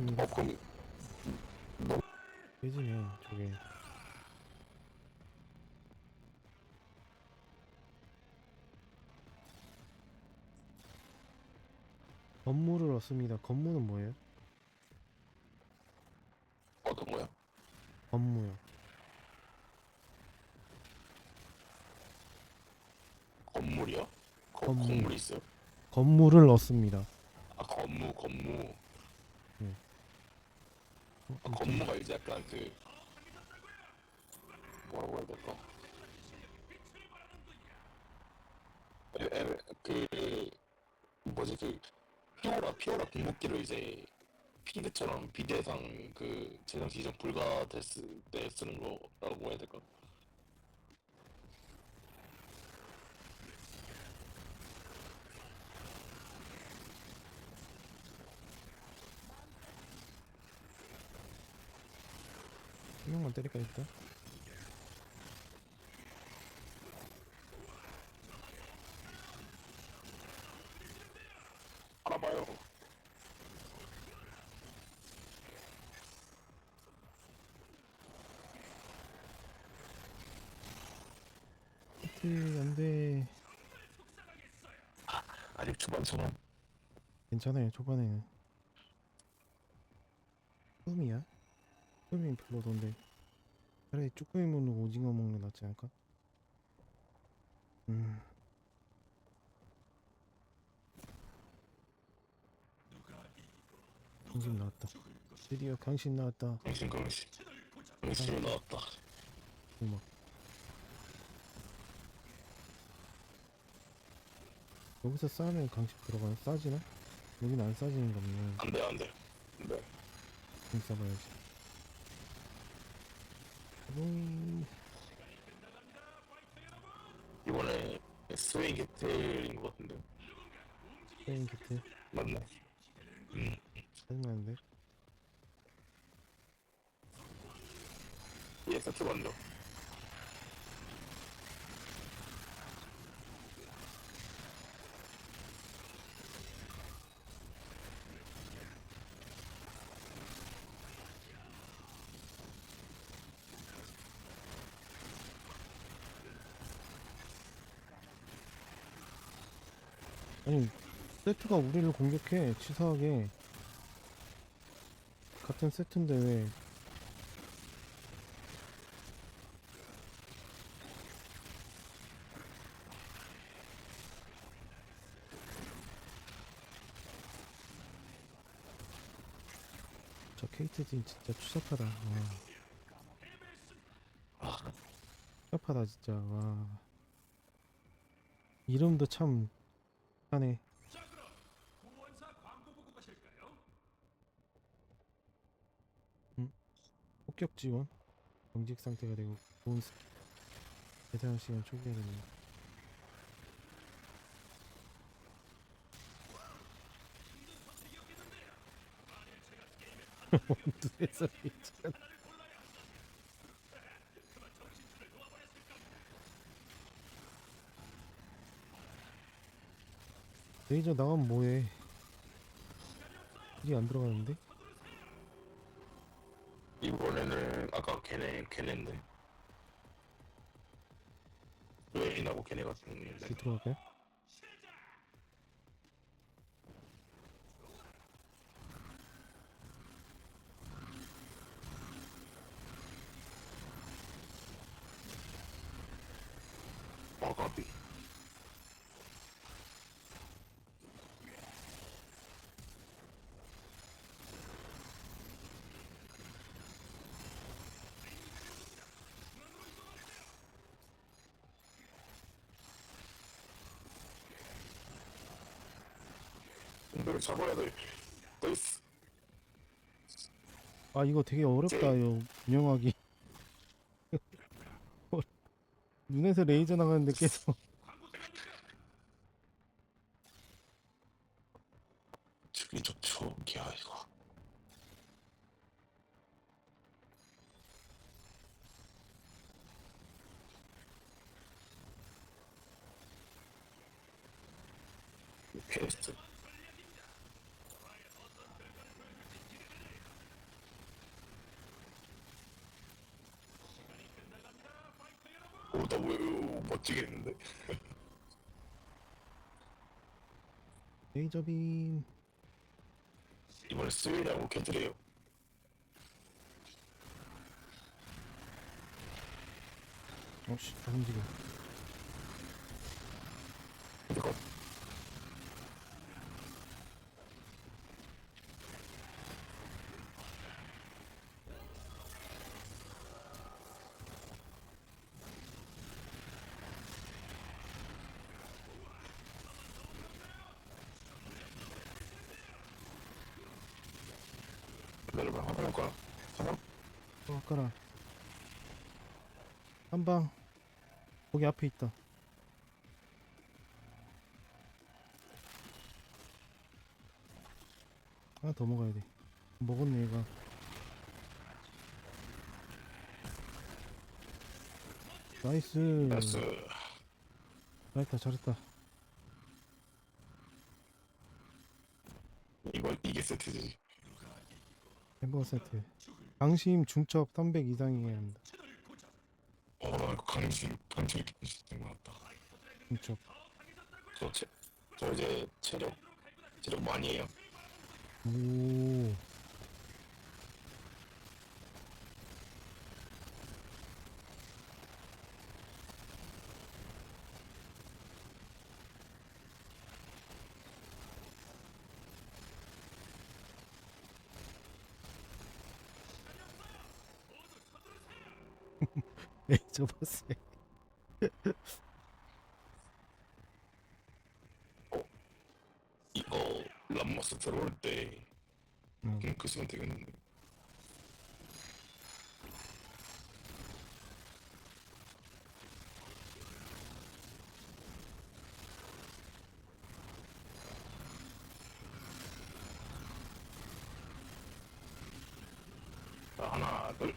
음, 어 깨지네 저게 건물을 얻습니다 건물은 뭐예요? 어떤 거야? 건무요 건물이요? 거, 건물. 건물 있어요? 건물을 얻습니다 아 건무 건무 어, 아, 건무가 이제 약간 그 뭐라고 해야 될까? 에, 에, 그 뭐지 그 피오라 피오라 궁극기를 이제 핑크처럼 비대상 그 제작 지정 불가됐을 때 쓰는 거라고 해야 될까? 한 명만 때릴까 일단? 알아봐요. 히트 안돼 아직 초반처럼 괜찮아요 초반에는. 쭈꾸미야? 쭈꾸미 별로던데 차라리 쭈꾸미 먹는 거 오징어 먹는 게 낫지 않을까? 음 강심 나왔다 드디어 강심 나왔다 강신 강신 강신이 나왔다. 음악 여기서 싸면 강심 들어가요? 싸지나? 여기는 안 싸지는 거면 안돼 안돼. 네. 좀 싸봐야지 음, 이번에 스웨이 게틀인 것 같은데 게임 기트 맞나? 음 짜증나는데 예, 세트 먼저. 아니 세트가 우리를 공격해. 치사하게. 같은 세트인데 왜? 저 케이트진 진짜 추잡하다. 와. 추잡하다 진짜. 와. 이름도 참 하네. 폭격 지원. 정직 상태가 되고 좋은 스킬 대사용 시간 초기화됩니다 원두에서 있 레이저 나가면 뭐해 일이 안 들어가는데? 이번에는 아까 걔네 걔네인데 스웨인하고 걔네 같은 데뒤 들어갈까요? 아가비 이걸 잡아야 돼. 나이스. 아 이거 되게 어렵다 이거 운영하기 어, 눈에서 레이저 나가는데 계속 죽이 좋죠. 야 이거. 퀘스트 뭐 멋지겠는데? 레이저 빔. 이번에 스웨이하고 캔틀이에요. 어씨, 다 움직여. 이거 기다려봐 한번 할 거야. 한번 어, 아까라. 한 방. 거기 앞에 있다. 하나 더 먹어야 돼. 먹었네, 얘가. 나이스. 나이스. 잘했다, 잘했다. 이거 이게 세트지. 햄버거 세트. 강심 중첩 300 이상이어야 합니다. 어, 강심 강심 시스템 나왔다. 중첩. 저, 체, 저 이제 체력 체력 많이 해요. 오. 레이저 버스. 이거 람머스 들어올 때 응. 그냥 그쓰면 되겠는데. 자, 하나, 둘,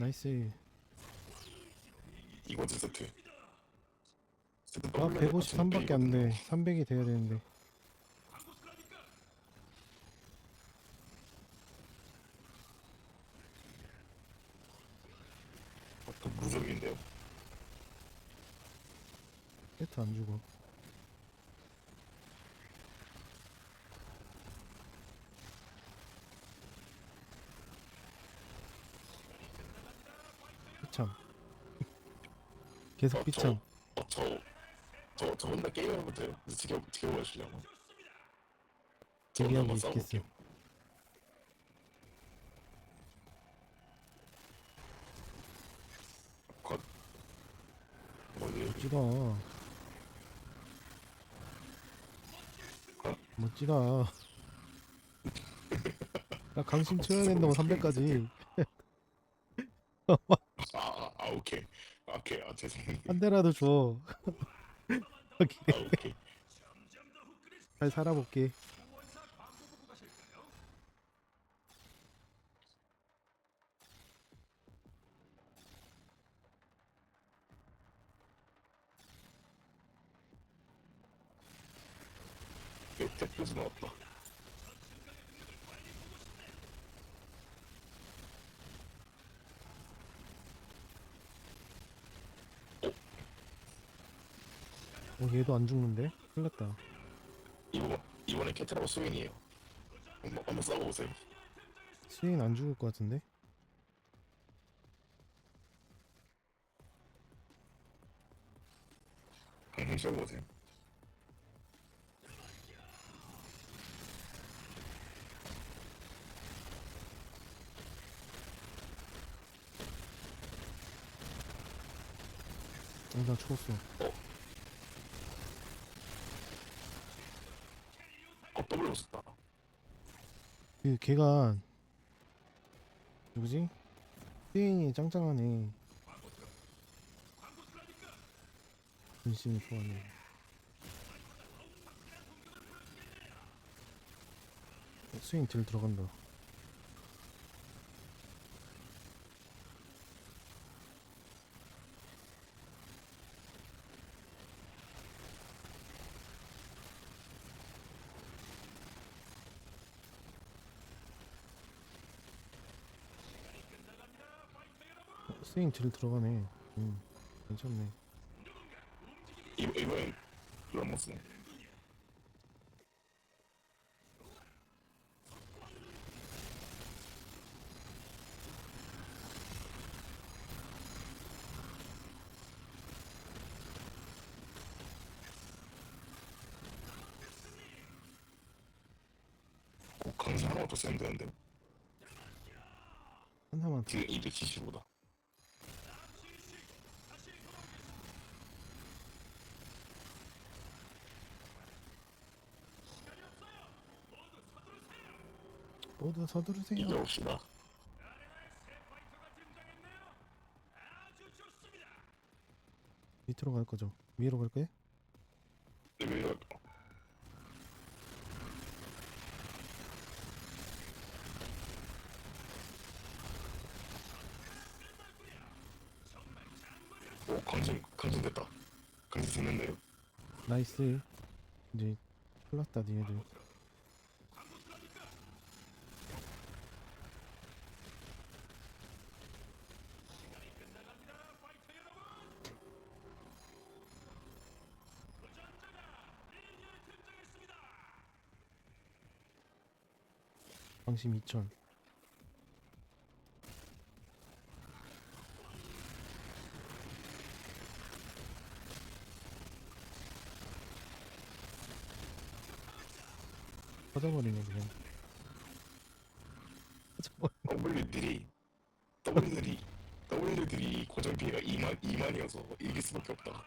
나이스. 이거지 세트. 세트 아, 더블 153밖에 안 돼. 300이 돼야 되는데. 또 무적인데요. 세트 안 주고. 비참. 계속 어, 비참. 어, 저, 저, 저 혼자 게임을 못해요. 지켜, 지켜보시려고. 대기하고 있겠어. 컷. 어디, 멋지다. 어? 멋지다. 나 강심 쳐야 된다고 300까지. 오케이. 아, 오케이. 아, 죄송해요. 한 대라도 줘. 여기 아, 오케이. 잘 살아볼게. 오케이, 대표수 나왔다. 어, 얘도 안 죽는데? 큰일 났다. 이번, 이번에 캐트라고 스윙이에요. 한번, 한번 싸워보세요. 스윙 안 죽을 것 같은데? 한번 싸워보세요. 어, 나 죽었어. 어, 더블 썼다. 그 걔가 누구지? 스윙이 짱짱하네. 분신이 좋아하네. 어, 스윙 들 들어간다. 스윙 들 들어가네. 음 괜찮네 라모스네. 어, 강사 하나만 더 쓰면 되는데 하나만 더 지금 275다. 모두 서두르세요 이겨봅시다. 밑으로 갈 거죠 위로 갈까요? 레벨 오 강진 강진됐다. 강진 됐는데요. 나이스 이제 큰일 났다 니네들 방심 2000 터져버리네 그냥. W들이 W들이 W들이 고정 피해가 2만 2만이어서 이길 수밖에 없다.